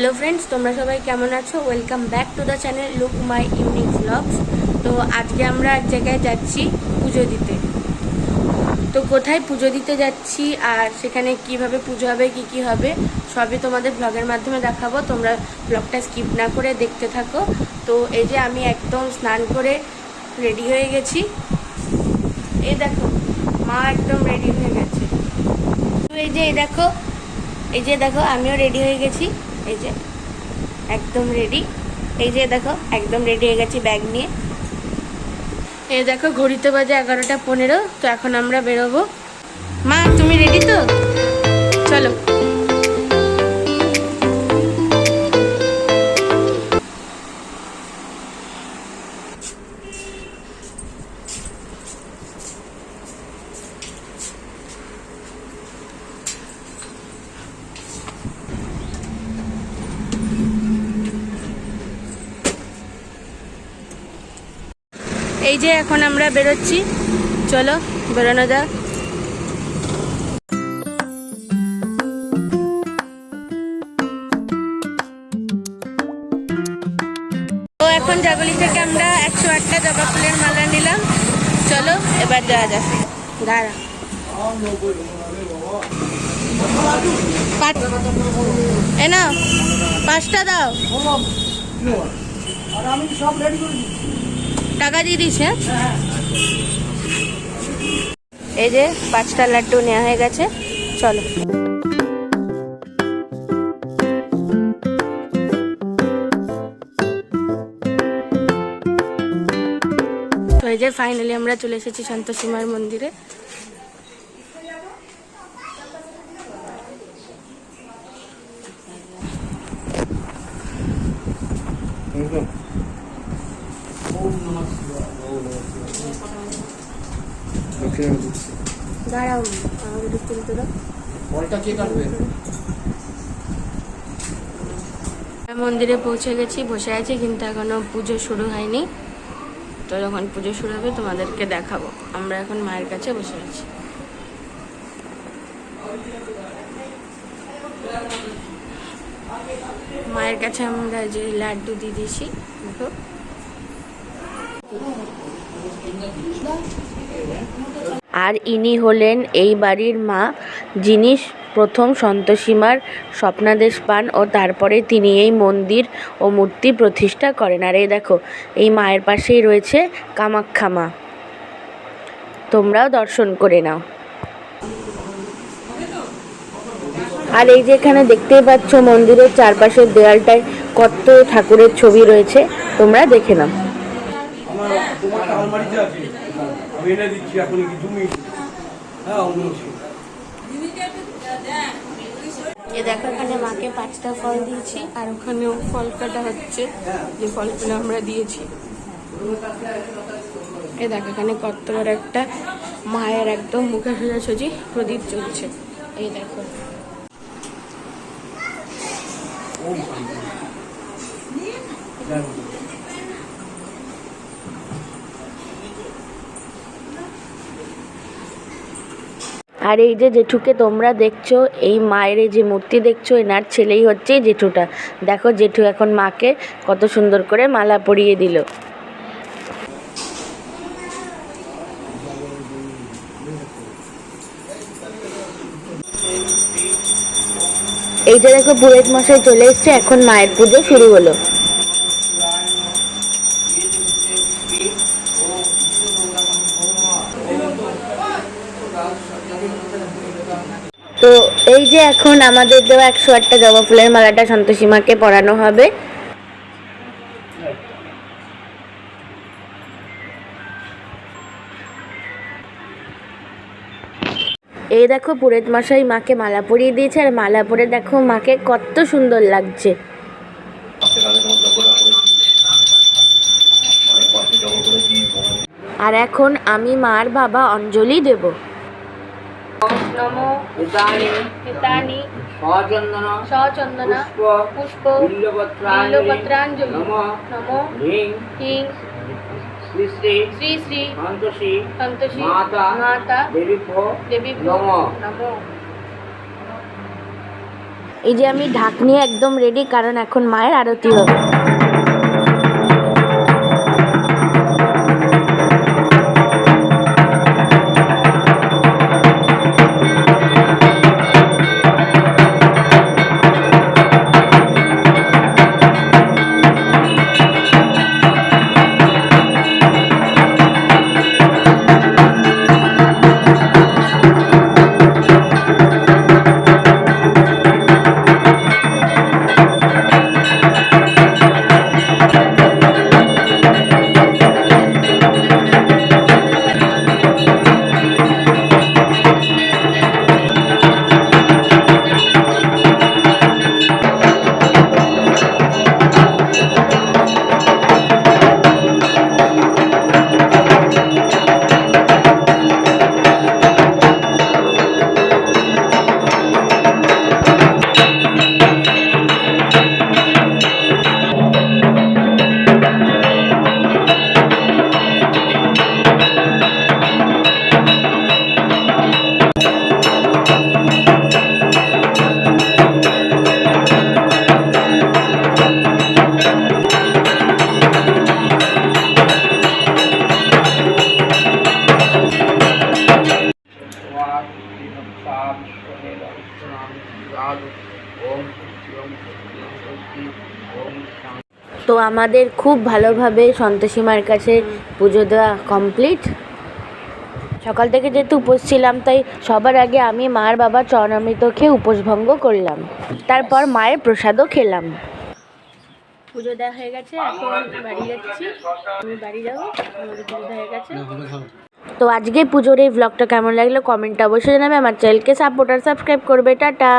Hello friends তোমরা সবাই কেমন আছো? Welcome back to the channel look my unique blogs তো আজকে আমরা এক জায়গায় যাচ্ছি পুজো দিতে। তো কোথায় পুজো দিতে যাচ্ছি আর সেখানে কীভাবে পুজো হবে, কি কি হবে, সবই তোমাদের ব্লগের মাধ্যমে দেখাবো। তোমরা ব্লগটা স্কিপ না করে দেখতে থাকো। তো এই যে আমি একদম স্নান করে রেডি হয়ে গেছি। এই দেখো, মা একদম রেডি হয়ে গেছে। তো এই যে, এই দেখো, এই যে দেখো, আমিও রেডি হয়ে গেছি। এই যে, একদম রেডি এই যে দেখো, একদম রেডি হয়ে গেছি ব্যাগ নিয়ে। এই দেখো, ঘড়িতে বাজে এগারোটা পনেরো, তো এখন আমরা বেরোবো। মা, তুমি রেডি তো? চলো। এই যে এখন আমরা বেরোচ্ছি। চলো, বেরোনো যাক। এখন জাগলি থেকে আমরা একশো আটটা জবা ফুলের মালা নিলাম। চলো, এবার যাওয়া যাক। দাঁড়া। এ না পাঁচটা দাও। টাকা দিয়ে হ্যাঁ এই যে পাঁচটা লাড্ডু নেওয়া হয়ে গেছে, চলো। এই যে ফাইনালি আমরা চলে এসেছি সন্তোষীমার মন্দিরে। দাঁড়াও আমাকে একটু তুলতে দাও। ফলটা কে কাটবে? মন্দিরে পৌঁছে গেছি বসে আছি কিন্তু এখনও পুজো শুরু হয়নি। তো যখন পুজো শুরু হবে তোমাদেরকে দেখাবো। আমরা এখন মায়ের কাছে বসে আছি। মায়ের কাছে আমরা যে লাড্ডু দিয়ে দিয়েছি দেখো। আর ইনি হলেন এই বাড়ির মা, যিনি প্রথম সন্তোষীমার স্বপ্নাদেশ পান ও তারপরে তিনি এই মন্দির ও মূর্তি প্রতিষ্ঠা করেন। আর এই দেখো, এই মায়ের পাশেই রয়েছে কামাখ্যা মা। তোমরাও দর্শন করে নাও। আর এই যে এখানে দেখতেই পাচ্ছ মন্দিরের চারপাশের দেয়ালটায় কত ঠাকুরের ছবি রয়েছে, তোমরা দেখে নাও। আমার তোমার আলমারিতে আছে। আমি এনে দিচ্ছি এখন কি তুমি? হ্যাঁ অন্য এ দেখো এখানে মাকে পাঁচটা ফল দিয়েছি আর ওখানেও ফল কাটা হচ্ছে। যে ফলগুলো আমরা দিয়েছি। এ দেখো এখানে কত বড় একটা মায়ের একদম মুখে সোজাসুজি প্রদীপ চলছে এই দেখো। আর এই যে জেঠুকে তোমরা দেখছ, এই মায়ের এই যে মূর্তি দেখছ, এনার ছেলেই হচ্ছে জেঠুটা। দেখো জেঠু এখন মাকে কত সুন্দর করে মালা পরিয়ে দিল। এই যে দেখো পুরোহিত মশাই চলে এসছে, এখন মায়ের পুজো শুরু হলো। তো এই যে এখন আমাদের দেওয়া একশো আটটা জবা ফুলের মালাটা সন্তোষীমাকে পরানো হবে। এই দেখো পুরেত মশাই মাকে মালা পরিয়ে দিয়েছে, আর মালা পরে দেখো মাকে কত সুন্দর লাগছে। আর এখন আমি মার বাবা অঞ্জলি দেব। নম পিতানি সচন্দন সচন্দনা পুষ্প পুষ্প বিল্লপত্রাঞ্জলি বিল্লপত্রাঞ্জলি নম নম হিং হিং শ্রী শ্রী শ্রী শ্রী সন্তোষী সন্তোষী মাতা মাতা দেবীভ্য দেবী নম। নম। এই যে আমি ঢাক নিয়ে একদম রেডি কারণ এখন মায়ের আরতি হবে। তো আমাদের খুব ভালোভাবে সন্তোষী মার কাছে পুজো দেওয়া কমপ্লিট সকাল থেকে যেহেতু উপোস ছিলাম, তাই সবার আগে আমি মার বাবার চরণামৃত খেয়ে উপোস ভঙ্গ করলাম। তারপর মায়ের প্রসাদও খেলাম। পুজো দেওয়া হয়ে গেছে, এখন বাড়ি যাচ্ছি। আমি বাড়ি যাব আমাদের পুজো হয়ে গেছে। তো আজকে পুজোর এই ব্লগটা কেমন লাগল? কমেন্টটা অবশ্যই জানাবে। আমার চ্যানেলকে সাপোর্ট আর সাবস্ক্রাইব করবে। টাটা।